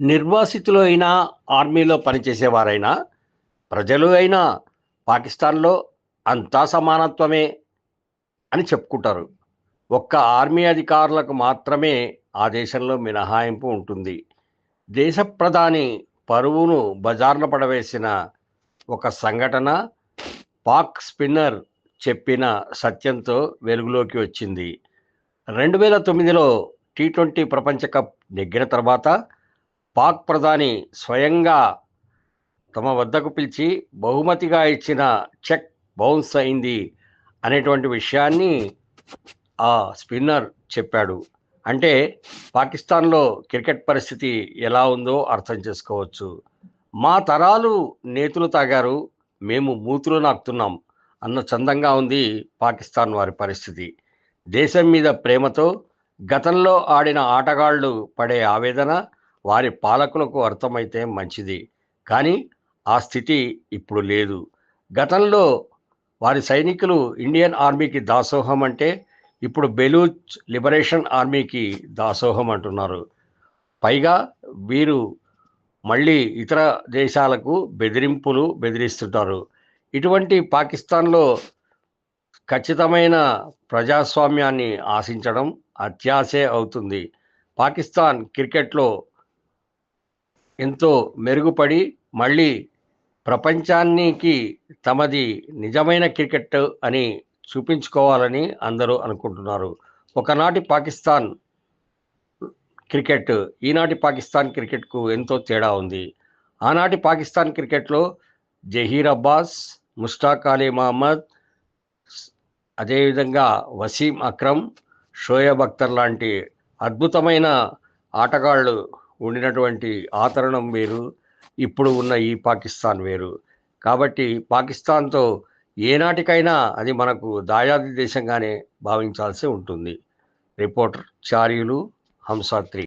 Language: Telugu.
నిర్వాసితులు అయినా ఆర్మీలో పనిచేసేవారైనా ప్రజలు అయినా పాకిస్తాన్లో అంతా సమానత్వమే అని చెప్పుకుంటారు. ఒక్క ఆర్మీ అధికారులకు మాత్రమే ఆ దేశంలో మినహాయింపు ఉంటుంది. దేశ ప్రధాని పరువును బజార్న పడవేసిన ఒక సంఘటన పాక్ స్పిన్నర్ చెప్పిన సత్యంతో వెలుగులోకి వచ్చింది. రెండు వేల తొమ్మిదిలో టీ ట్వంటీ ప్రపంచ కప్ నెగ్గిన తర్వాత పాక్ ప్రధాని స్వయంగా తమ వద్దకు పిలిచి బహుమతిగా ఇచ్చిన చెక్ బౌన్స్ అయింది అనేటువంటి విషయాన్ని ఆ స్పిన్నర్ చెప్పాడు. అంటే పాకిస్తాన్లో క్రికెట్ పరిస్థితి ఎలా ఉందో అర్థం చేసుకోవచ్చు. మా తరాలు నేతులు తాగారు మేము మూతులు నాకుతున్నాం అన్న చందంగా ఉంది పాకిస్తాన్ వారి పరిస్థితి. దేశం మీద ప్రేమతో గతంలో ఆడిన ఆటగాళ్ళు పడే ఆవేదన వారి పాలకులకు అర్థమైతే మంచిది. కానీ ఆ స్థితి ఇప్పుడు లేదు. గతంలో వారి సైనికులు ఇండియన్ ఆర్మీకి దాసోహం అంటే ఇప్పుడు బెలూచ్ లిబరేషన్ ఆర్మీకి దాసోహం అంటున్నారు. పైగా వీరు మళ్ళీ ఇతర దేశాలకు బెదిరింపులు బెదిరిస్తుంటారు. ఇటువంటి పాకిస్తాన్లో ఖచ్చితమైన ప్రజాస్వామ్యాన్ని ఆశించడం అత్యాశే అవుతుంది. పాకిస్తాన్ క్రికెట్లో ఎంతో మెరుగుపడి మళ్ళీ ప్రపంచానికి తమది నిజమైన క్రికెట్ అని చూపించుకోవాలని అందరూ అనుకుంటున్నారు. ఒకనాటి పాకిస్తాన్ క్రికెట్ ఈనాటి పాకిస్తాన్ క్రికెట్కు ఎంతో తేడా ఉంది. ఆనాటి పాకిస్తాన్ క్రికెట్లో జహీర్ అబ్బాస్ ముస్టాక్ అలీ మహమ్మద్ అదేవిధంగా వసీం అక్రమ్ షోయబ్ అఖ్తర్ లాంటి అద్భుతమైన ఆటగాళ్ళు ఉండినటువంటి ఆతరణం వేరు ఇప్పుడు ఉన్న ఈ పాకిస్తాన్ వేరు. కాబట్టి పాకిస్తాన్తో ఏనాటికైనా అది మనకు దాయాది దేశంగానే భావించాల్సి ఉంటుంది. రిపోర్టర్ చార్యులు హంసాత్రి.